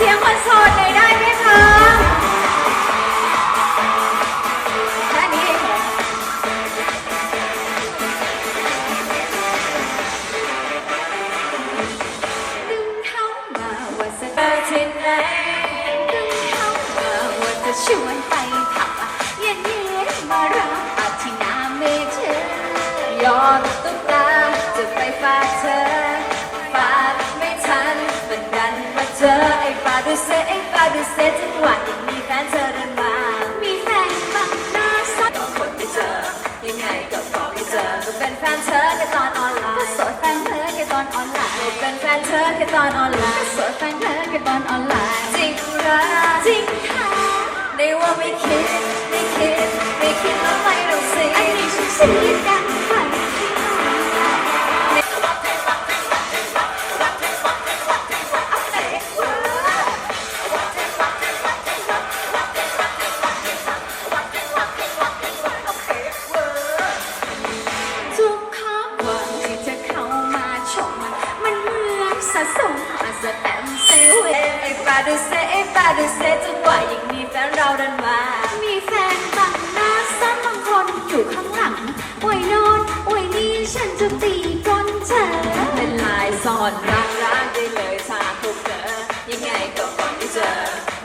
สียงคนโสดหน่อยได้ไหมคะแค่นี้เองเหรอดึงเข้ามาว่าจะไปที่ไหนดึงเข้ามาว่าจะชวนไป ดูเซไอ้ฟาดูเซจังหวะยังมีแฟนเธอเดินมามีแฟนบังหน้าซัดก็คนไม่เจอ ยังไงก็บอกไม่เจอก็เป็นแฟนเธอแค่ตอนออนไลน์ก็โสดแฟนเธอแค่ตอนออนไลน์ก็เป็นแฟนเธอแค่ตอนออนไลน์ก็โสดแฟนเธอแค่ตอนออนไลน์จริงรักจริงค่ะในว่าไม่คิดไม่คิดไม่คิดแล้วไม่ต้องสิอันนี้ฉันเสียดังไป มือนสะสมมาสแตมเซลล์ไอ้ฟาดูเซไอ้ฟาดูเซจังหวะยังมีแฟนเราเดินมามีแฟนบังหน้าซ้ำบางคนอยู่ข้างหลังอวยโนอนอวยนี่ฉันจะตีก้นเธอเป็นลายซ่อนรักรักได้เลยถ้าพบเจอยังไงก็ก่อนไม่เจอ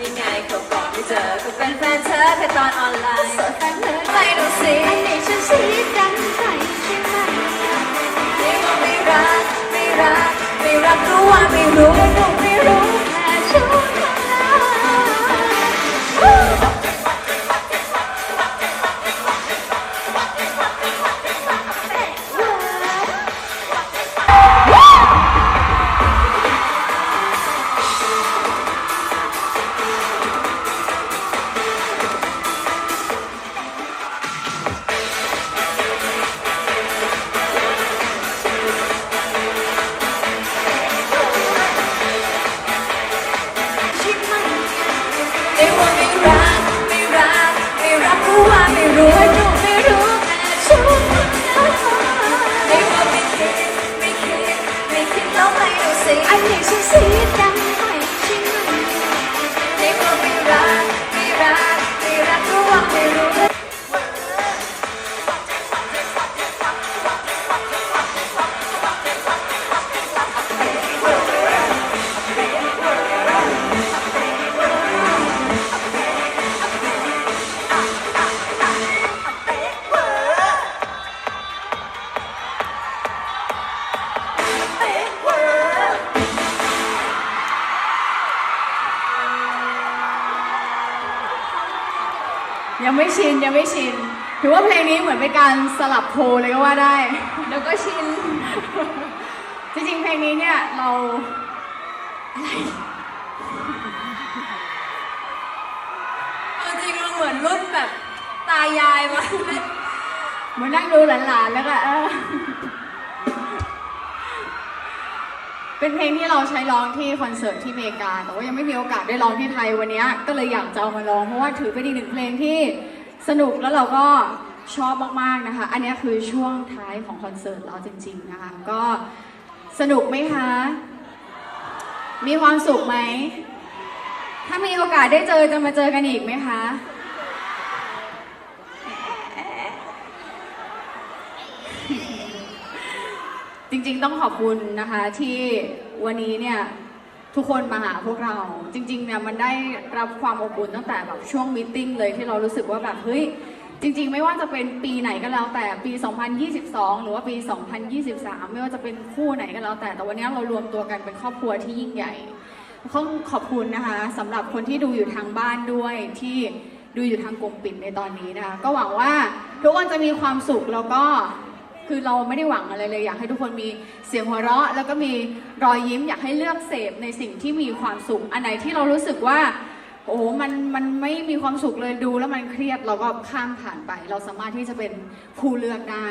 ยังไงก็ก่อนไม่เจอก็เป็นแฟนเธอแค่ตอนออนไลน์ ยังไม่ชินยังไม่ชิน ถือว่าเพลงนี้เหมือนเป็นการสลับโพลเลยก็ว่าได้เดี๋ยวก็ชิน จริงๆ เพลงนี้เนี่ยเราอะไรเอาจริงมันเหมือนรุ่นแบบตายายมา เหมือนนั่งดูหลานๆแล้วก็เออ เป็นเพลงที่เราใช้ร้องที่คอนเสิร์ตที่อเมริกา แต่ว่ายังไม่มีโอกาสได้ร้องที่ไทยวันนี้ก็เลยอยากจะเอามาร้องเพราะว่าถือเป็นอีกหนึ่งเพลงที่สนุกแล้วเราก็ชอบมากๆนะคะ อันนี้คือช่วงท้ายของคอนเสิร์ตเราจริง ๆนะคะ ก็สนุกไหมคะ มีความสุขไหม ถ้ามีโอกาสได้เจอจะมาเจอกันอีกไหมคะจ ริง ๆ ต้องขอบคุณนะคะที่วันนี้เนี่ยทุกคนมาหาพวกเรา จริงๆเนี่ยมันได้รับความอบอุ่นตั้งแต่แบบช่วงมตติ팅เลยที่เรารู้สึกว่าแบบเฮ้ยจริง ๆ ไม่ว่าจะเป็นปีไหนก็แล้วแต่ปี 2022 หรือว่าปี 2023 ไม่ว่าจะเป็นคู่ไหนก็แล้วแต่ แต่วันนี้เรารวมตัวกันเป็นครอบครัวที่ยิ่งใหญ่ต้องขอบคุณนะคะสำหรับคนที่ดูอยู่ทางบ้านด้วยที่ดูอยู่ทางกลุ่มปิดในตอนนี้นะคะก็หวังว่าทุกคนจะมีความสุขแล้วก็ คือเราไม่ได้หวังอะไรเลย อยากให้ทุกคนมีเสียงหัวเราะ แล้วก็มีรอยยิ้มอยากให้เลือกเสพในสิ่งที่มีความสุข อันไหนที่เรารู้สึกว่า โอ้มันมันไม่มีความสุขเลยดู แล้วมันเครียดเราก็ข้ามผ่านไป เราสามารถที่จะเป็นผู้เลือกได้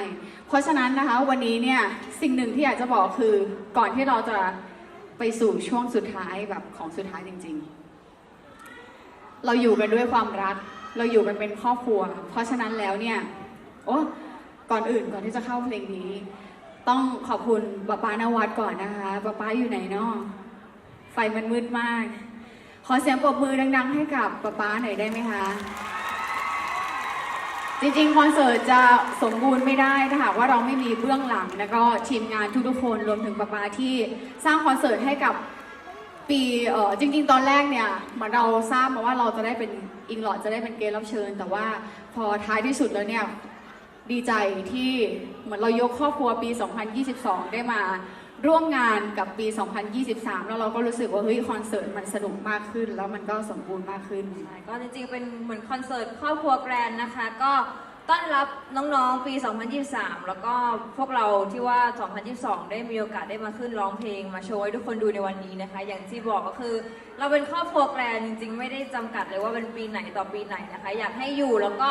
เพราะฉะนั้นนะคะวันนี้เนี่ยสิ่งหนึ่งที่อยากจะบอกคือก่อนที่เราจะไปสู่ช่วงสุดท้ายแบบของสุดท้ายจริง ๆ เราอยู่กันด้วยความรัก เราอยู่กันเป็นครอบครัว เพราะฉะนั้นแล้วเนี่ยโอ้ ก่อนอื่นก่อนที่จะเข้าเพลงนี้ ต้องขอบคุณป้าป้านวัดก่อนนะคะป้าป้าอยู่ไหนเนาะไฟมันมืดมาก ขอเสียงปรบมือดัง ๆ ให้กับป๊าป๊าหน่อยได้ไหมคะจริงๆคอนเสิร์ตจะสมบูรณ์ไม่ได้ถ้าหากว่าเราไม่มีเบื้องหลัง แล้วก็ทีมงานทุกๆคนรวมถึงป๊าป๊าที่สร้างคอนเสิร์ตให้กับปีเออจริง ๆ ตอนแรกเนี่ยเหมือนเราทราบมาว่าเราจะได้เป็นอิงหลอดจะได้เป็นเกสรับเชิญ แต่ว่าพอท้ายที่สุดแล้วเนี่ย ดีใจที่เหมือนเรายกครอบครัวปี 2022 ได้มาร่วมงานกับปี 2023 แล้วเราก็รู้สึกว่าเฮ้ยคอนเสิร์ตมันสนุกมากขึ้น แล้วมันก็สมบูรณ์มากขึ้น ก็จริงๆ เป็นเหมือนคอนเสิร์ตครอบครัวแกรนนะคะ ก็ ต้อนรับน้องๆ ปี 2023 แล้วก็พวกเราที่ว่า 2022 ได้มีโอกาสได้มาขึ้นร้องเพลง มาโชว์ให้ทุกคนดูในวันนี้นะคะ อย่างที่บอกก็คือ เราเป็นครอบครัวแกรนด์จริงๆ ไม่ได้จำกัดเลยว่าเป็นปีไหนต่อปีไหนนะคะ อยากให้อยู่แล้วก็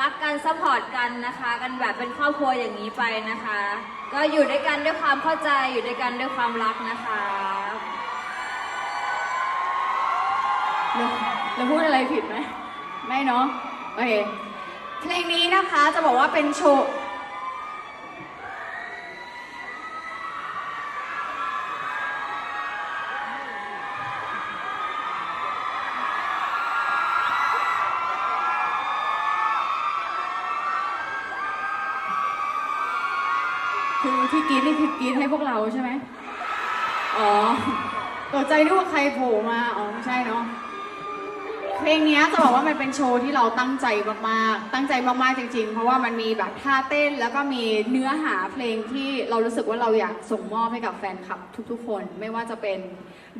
รักกันซัพพอร์ตกันนะคะ กันแบบเป็นครอบครัวอย่างนี้ไปนะคะ ก็อยู่ด้วยกันด้วยความเข้าใจ อยู่ด้วยกันด้วยความรักนะคะเรเราพูดอะไรผิดไหม ไม่เนาะ โอเค เพลงนี้นะคะจะบอกว่าเป็นโชว์คือที่กรีดนี่คือกรีดให้พวกเราใช่ไหม อ๋อตกใจนึกว่าใครโผล่มา อ๋อ ไม่ใช่เนาะ เพลงเนี้ยจะบอกว่ามันเป็นโชว์ที่เราตั้งใจมากๆ ตั้งใจมากๆจริง ๆ เพราะว่ามันมีแบบท่าเต้นแล้วก็มีเนื้อหาเพลงที่เรารู้สึกว่าเราอยากส่งมอบให้กับแฟนคลับทุกๆ คน ไม่ว่าจะเป็น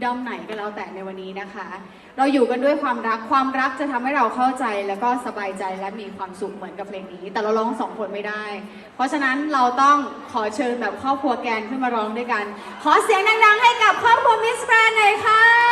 ด้อมไหนก็แล้วแต่ในวันนี้นะคะ เราอยู่กันด้วยความรักความรักจะทำให้เราเข้าใจแล้วก็สบายใจและมีความสุขเหมือนกับเพลงนี้ แต่เราร้องสองคนไม่ได้ เพราะฉะนั้นเราต้องขอเชิญแบบครอบครัวแกนขึ้นมาร้องด้วยกัน ขอเสียงดังๆให้กับครอบครัวมิสแกรนหน่อยค่ะ